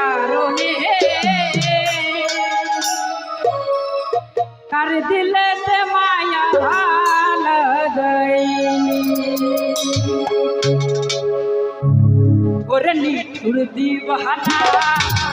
কারণে। কার দিলে মায়া ওরে নিঠুর দিবানা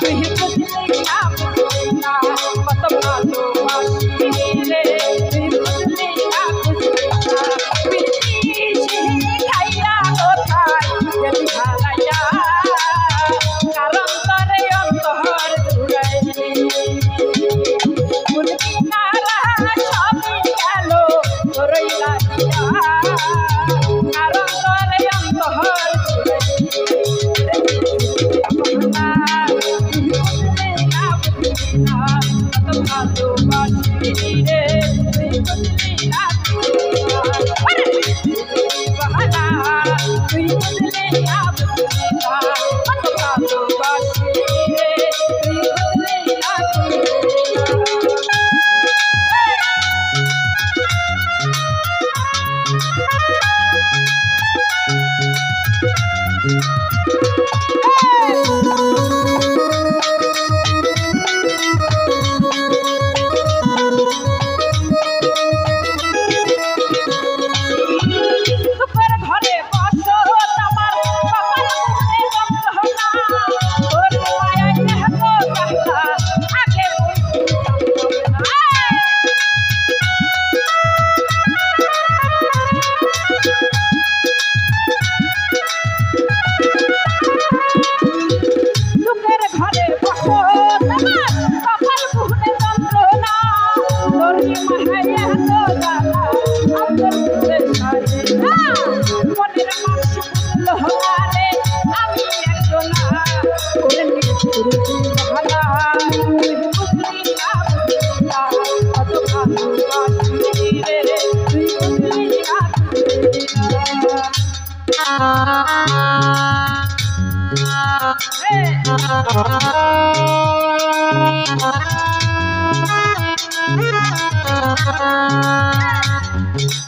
তুই বুঝলি না 啊。